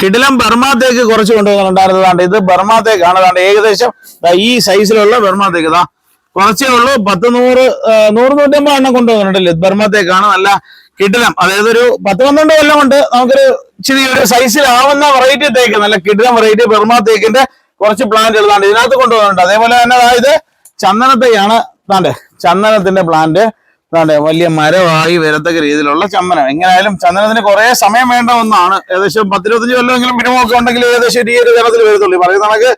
കിടിലം ബർമാത്തേക്ക് കുറച്ച് കൊണ്ടുവന്നിട്ടുണ്ടായിരുന്നതാണ്ട് ഇത് ബർമാത്തേക്കാണ് അതാണ്ട് ഏകദേശം ഈ സൈസിലുള്ള ബർമാത്തേക്ക് ഇതാ കുറച്ചേ ഉള്ളൂ. പത്ത് നൂറ് നൂറ് നൂറ്റമ്പത് എണ്ണം കൊണ്ടുവന്നിട്ടുണ്ടല്ലോ ബർമാത്തേക്കാണ് നല്ല കിടിലം. അതായത് ഒരു പത്ത് പന്ത്രണ്ട് കൊല്ലം കൊണ്ട് നമുക്കൊരു ഇച്ചിരി ഒരു സൈസിലാവുന്ന വെറൈറ്റി തേക്ക് നല്ല കിടിലം വെറൈറ്റി ബർമാത്തേക്കിന്റെ കുറച്ച് പ്ലാന്റ് ഉള്ളതാണ് ഇതിനകത്ത് കൊണ്ടുവന്നിട്ടുണ്ട്. അതേപോലെ തന്നെ അതായത് ചന്ദനത്തെയാണ് താണ്ട് ചന്ദനത്തിന്റെ പ്ലാന്റ് താണ്ട് വലിയ മരമായി വരത്തക്ക രീതിയിലുള്ള ചന്ദനം. എങ്ങനെയായാലും ചന്ദനത്തിന് കുറെ സമയം വേണ്ട ഒന്നാണ്. ഏകദേശം പത്തിരുപത്തഞ്ച് കൊല്ലമെങ്കിലും മിനിമം ഒക്കെ ഉണ്ടെങ്കിൽ ഏകദേശം ഈ ഒരു തരത്തിൽ വരത്തുള്ളൂ. പറയുന്ന കണക്ക്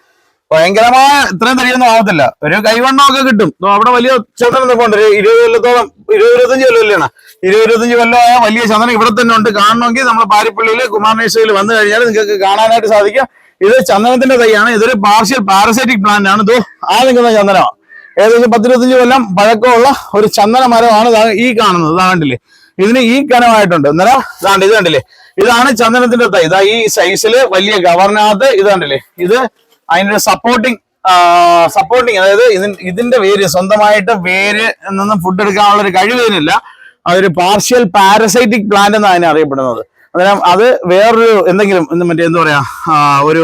ഭയങ്കരമായ ഇത്രയും തരിയൊന്നും ആവത്തില്ല. ഒരു കൈവണ്ണമൊക്കെ കിട്ടും. അവിടെ വലിയ ചന്ദനം നിൽപ്പുണ്ട്. ഉണ്ട് ഒരു ഇരുപത് കൊല്ലത്തോളം ഇരുപത് ഇരുപത്തഞ്ച് കൊല്ലമല്ലാണ്? ഇരുപത് ഇരുപത്തഞ്ച് കൊല്ലമായ വലിയ ചന്ദനം ഇവിടെ തന്നെ ഉണ്ട്. കാണണമെങ്കിൽ നമ്മൾ പാരിപ്പള്ളിയിൽ കുമാരനേശ്വരിൽ വന്നു കഴിഞ്ഞാൽ നിങ്ങൾക്ക് കാണാനായിട്ട് സാധിക്കും. ഇത് ചന്ദനത്തിന്റെ തൈയാണ്. ഇതൊരു പാർഷ്യൽ പാരസൈറ്റിക് പ്ലാന്റ് ആണ് ഇത് ആ നിൽക്കുന്ന ചന്ദനമാണ് ഏകദേശം പത്തിരുപത്തഞ്ച് കൊല്ലം പഴക്കമുള്ള ഒരു ചന്ദന മരമാണ് ഈ കാണുന്നത്. കണ്ടില്ലേ? ഇതിന് ഈ കനമായിട്ടുണ്ട്. അന്നേരം ഇതാണ്ട് ഇത് കണ്ടില്ലേ? ഇതാണ് ചന്ദനത്തിന്റെ തൈ. ഇതാ ഈ സൈസിൽ വലിയ ഗവർണകത്ത് ഇത് കണ്ടില്ലേ? ഇത് അതിന്റെ സപ്പോർട്ടിങ് സപ്പോർട്ടിങ് അതായത് ഇതിന്റെ വേര് സ്വന്തമായിട്ട് വേര് നിന്നും ഫുഡ് എടുക്കാനുള്ള ഒരു കഴിവ് ഇതിനില്ല. അതൊരു പാർഷ്യൽ പാരസൈറ്റിക് പ്ലാന്റ് എന്നാണ് അതിനെ അറിയപ്പെടുന്നത്. അന്നേരം അത് വേറൊരു എന്തെങ്കിലും എന്ത് മറ്റേ എന്താ പറയാ ഒരു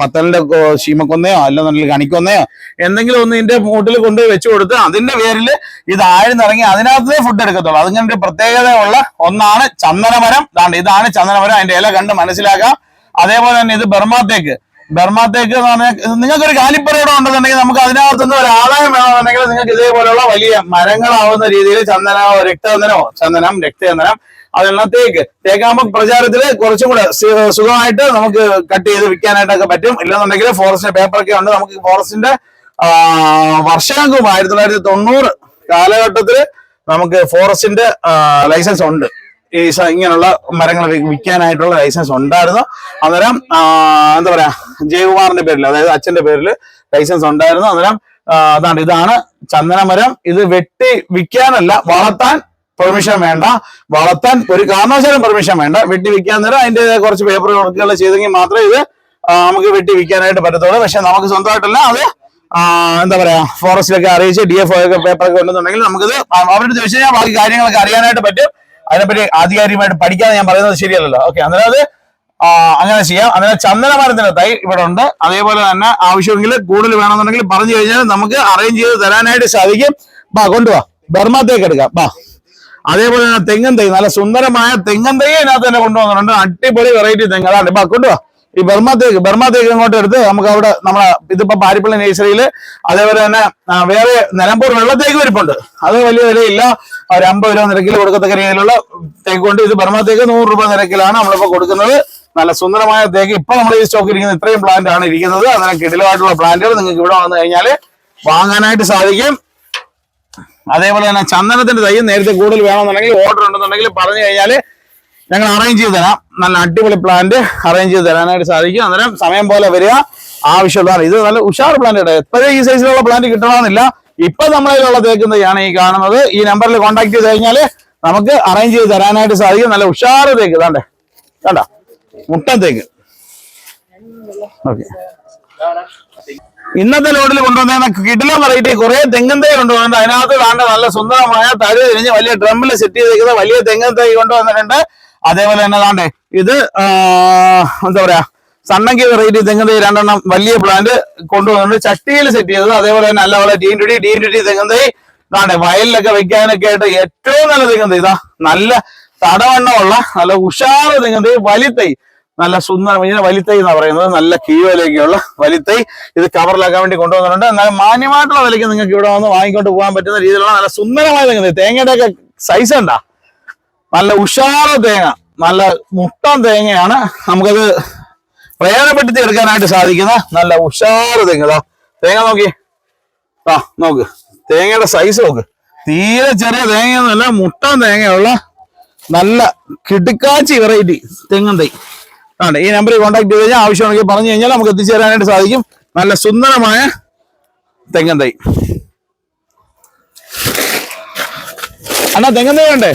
പത്തലിന്റെ ശീമക്കൊന്നയോ അല്ലെന്നുണ്ടെങ്കിൽ കണിക്കൊന്നയോ എന്തെങ്കിലും ഒന്ന് ഇതിന്റെ മൂട്ടിൽ കൊണ്ടുപോയി വെച്ചു കൊടുത്ത് അതിന്റെ പേരിൽ ഇത് ആഴ്ന്നിറങ്ങി അതിനകത്തേ ഫുഡ് എടുക്കത്തുള്ളൂ. അതിങ്ങനെ ഒരു പ്രത്യേകതയുള്ള ഒന്നാണ് ചന്ദനമരം. ദാണ്ട് ഇതാണ് ചന്ദനമരം. അതിന്റെ ഇല കണ്ട് മനസ്സിലാക്കാം. അതേപോലെ തന്നെ ഇത് ബർമാത്തേക്ക് ബർമാത്തേക്ക് എന്ന് പറഞ്ഞാൽ നിങ്ങൾക്ക് ഒരു കാലിപ്പറയോടെ ഉണ്ടെന്നുണ്ടെങ്കിൽ നമുക്ക് അതിനകത്തുനിന്ന് ഒരു ആദായം വേണമെന്നുണ്ടെങ്കിൽ നിങ്ങൾക്ക് ഇതേപോലെയുള്ള വലിയ മരങ്ങളാവുന്ന രീതിയിൽ ചന്ദനമോ രക്തചന്ദനമോ ചന്ദനം രക്തചന്ദനം അതെല്ലാം തേക്ക്. തേക്കാകുമ്പോൾ പ്രചാരത്തിൽ കുറച്ചും കൂടെ സുഖമായിട്ട് നമുക്ക് കട്ട് ചെയ്ത് വിൽക്കാനായിട്ടൊക്കെ പറ്റും. ഇല്ലെന്നുണ്ടെങ്കിൽ ഫോറസ്റ്റിന്റെ പേപ്പറൊക്കെ ഉണ്ട്. നമുക്ക് ഫോറസ്റ്റിന്റെ വർഷാങ്കും ആയിരത്തി തൊള്ളായിരത്തി തൊണ്ണൂറ് കാലഘട്ടത്തിൽ നമുക്ക് ഫോറസ്റ്റിന്റെ ലൈസൻസ് ഉണ്ട്. ഈ ഇങ്ങനെയുള്ള മരങ്ങൾ വിൽക്കാനായിട്ടുള്ള ലൈസൻസ് ഉണ്ടായിരുന്നു. അന്നേരം എന്താ പറയാ ജയകുമാറിന്റെ പേരിൽ അതായത് അച്ഛന്റെ പേരിൽ ലൈസൻസ് ഉണ്ടായിരുന്നു. അന്നേരം അതാണ് ഇതാണ് ചന്ദനമരം. ഇത് വെട്ടി വിൽക്കാനല്ല വളർത്താൻ പെർമിഷൻ വേണ്ട. വളർത്താൻ ഒരു കാരണവശാലും പെർമിഷൻ വേണ്ട. വെട്ടി വിൽക്കാൻ നേരം അതിന്റെ കുറച്ച് പേപ്പർ വർക്കുകൾ ചെയ്തെങ്കിൽ മാത്രമേ ഇത് നമുക്ക് വെട്ടി വിൽക്കാനായിട്ട് പറ്റത്തുള്ളൂ. പക്ഷെ നമുക്ക് സ്വന്തമായിട്ടല്ല അത് എന്താ പറയാ ഫോറസ്റ്റിലൊക്കെ അറിയിച്ച് ഡി എഫ് ഒക്കെ പേപ്പറൊക്കെ ഉണ്ടെന്നുണ്ടെങ്കിൽ നമുക്കിത് അവരോട് ചോദിച്ചു കഴിഞ്ഞാൽ ബാക്കി കാര്യങ്ങളൊക്കെ അറിയാനായിട്ട് പറ്റും. അതിനെപ്പറ്റി ആധികാരികമായിട്ട് പഠിക്കാതെ ഞാൻ പറയുന്നത് ശരിയല്ലല്ലോ. ഓക്കെ അന്നേരം അത് അങ്ങനെ ചെയ്യാം. അന്നേരം ചന്ദനമരത്തിന്റെ തൈ ഇവിടെ ഉണ്ട്. അതേപോലെ തന്നെ ആവശ്യമെങ്കിൽ കൂടുതൽ വേണമെന്നുണ്ടെങ്കിൽ പറഞ്ഞു കഴിഞ്ഞാൽ നമുക്ക് അറേഞ്ച് ചെയ്ത് തരാനായിട്ട് സാധിക്കും. ബാ കൊണ്ടുപോവാ ബർമാത്തേക്ക് എടുക്കാം. ബാ. അതേപോലെ തന്നെ തെങ്ങൻ തൈ നല്ല സുന്ദരമായ തെങ്ങൻ തൈ ഇതിനകത്ത് തന്നെ കൊണ്ടുവന്നിട്ടുണ്ട്. അടിപൊളി വെറൈറ്റി തെങ്ങ് അതാണ് ഇപ്പൊ കൊണ്ടുവാ. ഈ ബർമ തേക്ക് ബർമ തേക്ക് ഇങ്ങോട്ട് എടുത്ത് നമുക്ക് അവിടെ നമ്മളെ ഇതിപ്പോ പാരിപ്പള്ളി നേഴ്സറിയിൽ അതേപോലെ തന്നെ വേറെ നിലമ്പൂർ വെള്ളത്തേക്ക് വരിപ്പുണ്ട്. അത് വലിയ വിലയില്ല. ഒരു അമ്പത് രൂപ നിരക്കിൽ കൊടുക്കത്തക്ക രീതിയിലുള്ള തേക്ക് കൊണ്ട് ഇത് ബർമാത്തേക്ക് നൂറ് രൂപ നിരക്കിലാണ് നമ്മളിപ്പോ കൊടുക്കുന്നത്. നല്ല സുന്ദരമായ തേക്ക് ഇപ്പൊ നമ്മൾ ഈ സ്റ്റോക്ക് ഇരിക്കുന്ന ഇത്രയും പ്ലാന്റ് ആണ് ഇരിക്കുന്നത്. അങ്ങനെ കിടിലമായിട്ടുള്ള പ്ലാന്റുകൾ നിങ്ങൾക്ക് ഇവിടെ വന്നു കഴിഞ്ഞാൽ വാങ്ങാനായിട്ട് സാധിക്കും. അതേപോലെ തന്നെ ചന്ദനത്തിന്റെ തൈ നേരത്തെ കൂടുതൽ വേണമെന്നുണ്ടെങ്കിൽ ഓർഡർ ഉണ്ടെന്നുണ്ടെങ്കിൽ പറഞ്ഞു കഴിഞ്ഞാൽ ഞങ്ങൾ അറേഞ്ച് ചെയ്ത് തരാം. നല്ല അടിപൊളി പ്ലാന്റ് അറേഞ്ച് ചെയ്ത് തരാനായിട്ട് സാധിക്കും. അന്നേരം സമയം പോലെ വരിക. ആവശ്യമുള്ളതാണ് ഇത് നല്ല ഉഷാർ പ്ലാന്റ് കേട്ടോ. എപ്പോഴും ഈ സൈസിലുള്ള പ്ലാന്റ് കിട്ടണമെന്നില്ല. ഇപ്പൊ നമ്മളതിലുള്ള തേക്കുന്ന തൈയാണ് ഈ കാണുന്നത്. ഈ നമ്പറിൽ കോൺടാക്ട് ചെയ്ത് കഴിഞ്ഞാൽ നമുക്ക് അറേഞ്ച് ചെയ്ത് തരാനായിട്ട് സാധിക്കും. നല്ല ഉഷാറ് തേക്ക്. ഇതാണ്ടേ. കണ്ട മുട്ടൻ തേക്ക്. ഓക്കെ. ഇന്നത്തെ ലോഡിൽ കൊണ്ടുവന്ന കിടില വെറൈറ്റി കുറെ തെങ്ങൻ തൈ കൊണ്ടുവന്നിട്ടുണ്ട്. അതിനകത്ത് കാണുന്ന നല്ല സുന്ദരമായ തടി തിരിഞ്ഞ് വലിയ ഡ്രമ്മിൽ സെറ്റ് ചെയ്തിരിക്കുന്ന വലിയ തെങ്ങൻ തൈ കൊണ്ടുവന്നിട്ടുണ്ട്. അതേപോലെ തന്നെ താണ്ടേ ഇത് എന്താ പറയാ സണ്ണങ്കി വെറൈറ്റി തെങ്ങൻ തൈ രണ്ടെണ്ണം വലിയ പ്ലാന്റ് കൊണ്ടുവന്നിട്ടുണ്ട്. ചട്ടിയിൽ സെറ്റ് ചെയ്തത് അതേപോലെ തന്നെ നല്ല പോലെ ടീൻ ടുടി ടീൻ ടുടി തെങ്ങൻ തൈ താണ്ടേ വയലിലൊക്കെ വെക്കാനൊക്കെ ആയിട്ട് ഏറ്റവും നല്ല തെങ്ങൻ തൈ ഇതാ നല്ല തടവണ്ണമുള്ള നല്ല ഉഷാറ് തെങ്ങൻ തൈ. വലിത്തൈ നല്ല സുന്ദരം ഇങ്ങനെ വലിത്തൈ എന്നാണ് പറയുന്നത്. നല്ല കീഴിലേക്കുള്ള വലിത്തൈ ഇത് കവറിലാക്കാൻ വേണ്ടി കൊണ്ടുവന്നിട്ടുണ്ട്. എന്നാൽ മാന്യമായിട്ടുള്ള വിലയ്ക്ക് നിങ്ങൾക്ക് ഇവിടെ വന്ന് വാങ്ങിക്കൊണ്ട് പോകാൻ പറ്റുന്ന രീതിയിലുള്ള നല്ല സുന്ദരമായ തെങ്ങ്. തേങ്ങയുടെ ഒക്കെ സൈസ് ഉണ്ടാ? നല്ല ഉഷാറ തേങ്ങ. നല്ല മുട്ടൻ തേങ്ങയാണ്. നമുക്കത് പ്രയോജനപ്പെടുത്തി എടുക്കാനായിട്ട് സാധിക്കുന്ന നല്ല ഉഷാറ് തെങ്ങ് തേങ്ങ നോക്കി. ആ നോക്ക്. തേങ്ങയുടെ സൈസ് നോക്ക്. തീരെ ചെറിയ തേങ്ങയൊന്നുമല്ല മുട്ടൻ തേങ്ങയുള്ള നല്ല കിടുക്കാച്ചി വെറൈറ്റി തെങ്ങൻ തൈ. ആണ് ഈ നമ്പറിൽ കോൺടാക്ട് ചെയ്ത് കഴിഞ്ഞാൽ ആവശ്യമാണെങ്കിൽ പറഞ്ഞു കഴിഞ്ഞാൽ നമുക്ക് എത്തിച്ചേരാനായിട്ട് സാധിക്കും. നല്ല സുന്ദരമായ തെങ്ങൻ തൈ. അണ്ണാ തെങ്ങൻ തൈ വേണ്ടേ?